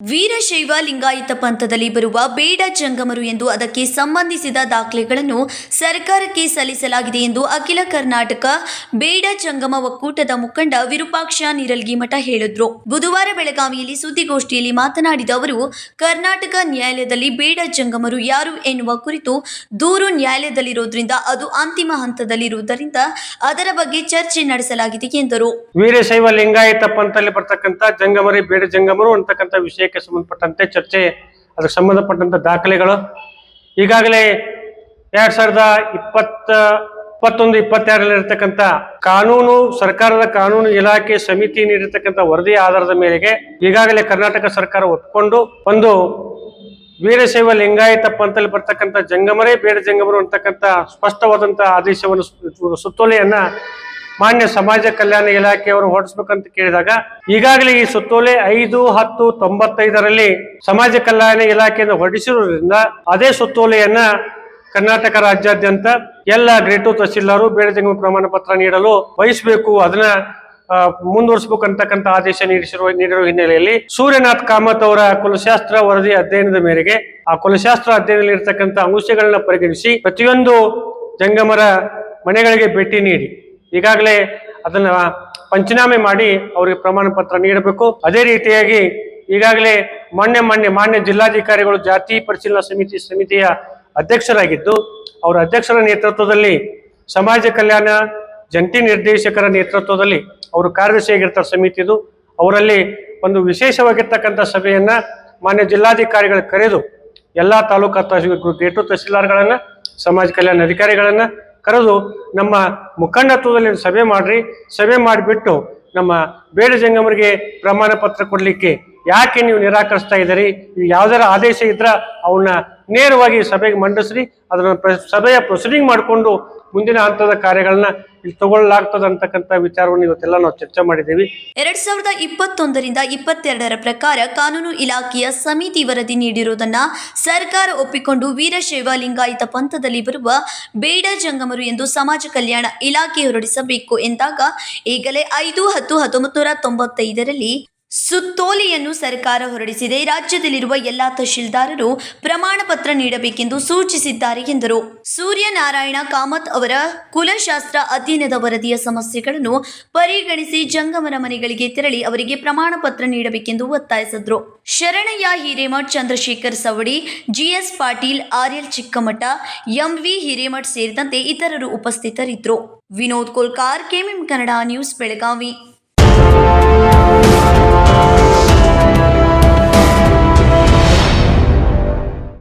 ವೀರಶೈವ ಲಿಂಗಾಯತ ಪಂಥದಲ್ಲಿ ಬರುವ ಬೇಡ ಜಂಗಮರು ಎಂದು ಅದಕ್ಕೆ ಸಂಬಂಧಿಸಿದ ದಾಖಲೆಗಳನ್ನು ಸರ್ಕಾರಕ್ಕೆ ಸಲ್ಲಿಸಲಾಗಿದೆ ಎಂದು ಅಖಿಲ ಕರ್ನಾಟಕ ಬೇಡ ಜಂಗಮ ಒಕ್ಕೂಟದ ಮುಖಂಡ ವಿರೂಪಾಕ್ಷ ನಿರಲ್ಗಿಮಠ ಹೇಳಿದ್ರು. ಬುಧವಾರ ಬೆಳಗಾವಿಯಲ್ಲಿ ಸುದ್ದಿಗೋಷ್ಠಿಯಲ್ಲಿ ಮಾತನಾಡಿದ ಅವರು, ಕರ್ನಾಟಕ ನ್ಯಾಯಾಲಯದಲ್ಲಿ ಬೇಡ ಜಂಗಮರು ಯಾರು ಎನ್ನುವ ಕುರಿತು ದೂರು ನ್ಯಾಯಾಲಯದಲ್ಲಿರುವುದರಿಂದ ಅದು ಅಂತಿಮ ಹಂತದಲ್ಲಿರುವುದರಿಂದ ಅದರ ಬಗ್ಗೆ ಚರ್ಚೆ ನಡೆಸಲಾಗಿದೆ ಎಂದರು. ವೀರಶೈವ ಲಿಂಗಾಯತ ಪಂಥದಲ್ಲಿ ಬರ್ತಕ್ಕಂಥ ಜಂಗಮರಿ ಬೇಡ ಜಂಗಮರು ಅಂತಕ್ಕಂಥ ವಿಷಯಕ್ಕೆ ಸಂಬಂಧಪಟ್ಟಂತೆ ಚರ್ಚೆ, ಅದಕ್ಕೆ ಸಂಬಂಧಪಟ್ಟಂತ ದಾಖಲೆಗಳು. ಈಗಾಗಲೇ ಎರಡ್ ಸಾವಿರದ ಇಪ್ಪತ್ತ, ಇಪ್ಪತ್ತೊಂದು, ಇಪ್ಪತ್ತೆರಡರಲ್ಲಿ ಇರತಕ್ಕಂಥ ಕಾನೂನು, ಸರ್ಕಾರದ ಕಾನೂನು ಇಲಾಖೆ ಸಮಿತಿ ನೀಡಿರ್ತಕ್ಕಂಥ ವರದಿ ಆಧಾರದ ಮೇರೆಗೆ ಈಗಾಗಲೇ ಕರ್ನಾಟಕ ಸರ್ಕಾರ ಒಪ್ಪಿಕೊಂಡು ಒಂದು ವೀರಶೈವ ಲಿಂಗಾಯತ ಪಂಥದಲ್ಲಿ ಬರ್ತಕ್ಕಂಥ ಜಂಗಮರೇ, ಬೇಡ ಜಂಗಮರು ಅಂತಕ್ಕಂಥ ಸ್ಪಷ್ಟವಾದಂತಹ ಆದೇಶವನ್ನು ಸುತ್ತೋಲೆಯನ್ನ ಮಾನ್ಯ ಸಮಾಜ ಕಲ್ಯಾಣ ಇಲಾಖೆಯವರು ಹೊರಡಿಸ್ಬೇಕಂತ ಕೇಳಿದಾಗ ಈಗಾಗಲೇ ಈ ಸುತ್ತೋಲೆ ಐದು, ಹತ್ತು, ತೊಂಬತ್ತೈದರಲ್ಲಿ ಸಮಾಜ ಕಲ್ಯಾಣ ಇಲಾಖೆಯಿಂದ ಹೊರಡಿಸಿರುವುದರಿಂದ ಅದೇ ಸುತ್ತೋಲೆಯನ್ನ ಕರ್ನಾಟಕ ರಾಜ್ಯಾದ್ಯಂತ ಎಲ್ಲ ಗ್ರೇಟು ತಹಸೀಲ್ದಾರು ಬೇಡ ಜಂಗಮ ಪ್ರಮಾಣ ಪತ್ರ ನೀಡಲು ವಹಿಸಬೇಕು, ಅದನ್ನ ಮುಂದುವರಿಸಬೇಕು ಅಂತಕ್ಕಂಥ ಆದೇಶ ನೀಡಿಸಿರುವ, ನೀಡಿರುವ ಹಿನ್ನೆಲೆಯಲ್ಲಿ ಸೂರ್ಯನಾಥ್ ಕಾಮತ್ ಅವರ ಕುಲಶಾಸ್ತ್ರ ವರದಿ ಅಧ್ಯಯನದ ಮೇರೆಗೆ ಆ ಕುಲಶಾಸ್ತ್ರ ಅಧ್ಯಯನದಲ್ಲಿ ಇರತಕ್ಕಂಥ ಅಂಶಗಳನ್ನ ಪರಿಗಣಿಸಿ ಪ್ರತಿಯೊಂದು ಜಂಗಮರ ಮನೆಗಳಿಗೆ ಭೇಟಿ ನೀಡಿ. ಈಗಾಗಲೇ ಅದನ್ನ ಪಂಚನಾಮೆ ಮಾಡಿ ಅವರಿಗೆ ಪ್ರಮಾಣ ಪತ್ರ ನೀಡಬೇಕು. ಅದೇ ರೀತಿಯಾಗಿ ಈಗಾಗಲೇ ಮೊನ್ನೆ ಮೊನ್ನೆ ಮಾನ್ಯ ಜಿಲ್ಲಾಧಿಕಾರಿಗಳು ಜಾತಿ ಪರಿಶೀಲನಾ ಸಮಿತಿ ಸಮಿತಿಯ ಅಧ್ಯಕ್ಷರಾಗಿದ್ದು, ಅವರ ಅಧ್ಯಕ್ಷರ ನೇತೃತ್ವದಲ್ಲಿ ಸಮಾಜ ಕಲ್ಯಾಣ ಜಂಟಿ ನಿರ್ದೇಶಕರ ನೇತೃತ್ವದಲ್ಲಿ ಅವರು ಕಾರ್ಯದರ್ಶಿಯಾಗಿರ್ತಾರೆ ಸಮಿತಿದು. ಅವರಲ್ಲಿ ಒಂದು ವಿಶೇಷವಾಗಿರ್ತಕ್ಕಂಥ ಸಭೆಯನ್ನ ಮಾನ್ಯ ಜಿಲ್ಲಾಧಿಕಾರಿಗಳು ಕರೆದು ಎಲ್ಲಾ ತಾಲೂಕಾ ತಹಶೀಲ್ ಗೇಟು ತಹಸೀಲ್ದಾರ್ಗಳನ್ನ ಸಮಾಜ ಕಲ್ಯಾಣ ಅಧಿಕಾರಿಗಳನ್ನ ಕರೆದು ನಮ್ಮ ಮುಖಂಡತ್ವದಲ್ಲಿ ಸಭೆ ಮಾಡ್ರಿ. ಸಭೆ ಮಾಡಿಬಿಟ್ಟು ನಮ್ಮ ಬೇಡ ಜಂಗಮರಿಗೆ ಪ್ರಮಾಣ ಪತ್ರ ಕೊಡಲಿಕ್ಕೆ ಯಾಕೆ ನೀವು ನಿರಾಕರಿಸ್ತಾ ಇದ್ದೀರಿ? ನೀವು ಯಾವ್ದಾರ ಆದೇಶ ಇದ್ರ ಅವನ್ನ ನೇರವಾಗಿ ಸಭೆಗೆ ಮಂಡಿಸ್ರಿ, ಅದನ್ನು ಸಭೆಯ ಪ್ರೊಸೀಡಿಂಗ್ ಮಾಡಿಕೊಂಡು ಮುಂದಿನ ಹಂತದ ಕಾರ್ಯಗಳನ್ನ ಇಲ್ಲಿ ತಗೊಳ್ಳಲಾಗ್ತದೆ ಅಂತಕ್ಕಂಥ ವಿಚಾರವನ್ನು ಇವತ್ತೆಲ್ಲ ನಾವು ಚರ್ಚೆ ಮಾಡಿದ್ದೀವಿ. ಎರಡ್ ಸಾವಿರದ ಇಪ್ಪತ್ತೊಂದರಿಂದ ಇಪ್ಪತ್ತೆರಡರ ಪ್ರಕಾರ ಕಾನೂನು ಇಲಾಖೆಯ ಸಮಿತಿ ವರದಿ ನೀಡಿರುವುದನ್ನ ಸರ್ಕಾರ ಒಪ್ಪಿಕೊಂಡು ವೀರಶೈವ ಲಿಂಗಾಯತ ಪಂಥದಲ್ಲಿ ಬರುವ ಬೇಡ ಜಂಗಮರು ಎಂದು ಸಮಾಜ ಕಲ್ಯಾಣ ಇಲಾಖೆ ಹೊರಡಿಸಬೇಕು ಎಂದಾಗ ಈಗಲೇ ಐದು ಹತ್ತು ಹತ್ತೊಂಬತ್ತು ನೂರ ತೊಂಬತ್ತೈದರಲ್ಲಿ ಸುತ್ತೋಲೆಯನ್ನು ಸರ್ಕಾರ ಹೊರಡಿಸಿದೆ. ರಾಜ್ಯದಲ್ಲಿರುವ ಎಲ್ಲಾ ತಹಶೀಲ್ದಾರರು ಪ್ರಮಾಣ ಪತ್ರ ನೀಡಬೇಕೆಂದು ಸೂಚಿಸಿದ್ದಾರೆ ಎಂದರು. ಸೂರ್ಯನಾರಾಯಣ ಕಾಮತ್ ಅವರ ಕುಲಶಾಸ್ತ್ರ ಅಧ್ಯಯನದ ವರದಿಯ ಸಮಸ್ಯೆಗಳನ್ನು ಪರಿಗಣಿಸಿ ಜಂಗಮರ ಮನೆಗಳಿಗೆ ತೆರಳಿ ಅವರಿಗೆ ಪ್ರಮಾಣ ಪತ್ರ ನೀಡಬೇಕೆಂದು ಒತ್ತಾಯಿಸಿದ್ರು. Sharanayya Hiremath, Chandrashekhar Savadi, GS Patil, RL Chikkamath, MV Hiremath ಸೇರಿದಂತೆ ಇತರರು ಉಪಸ್ಥಿತರಿದ್ದರು. Vinod Kolkar KMM Kannada news Belagavi.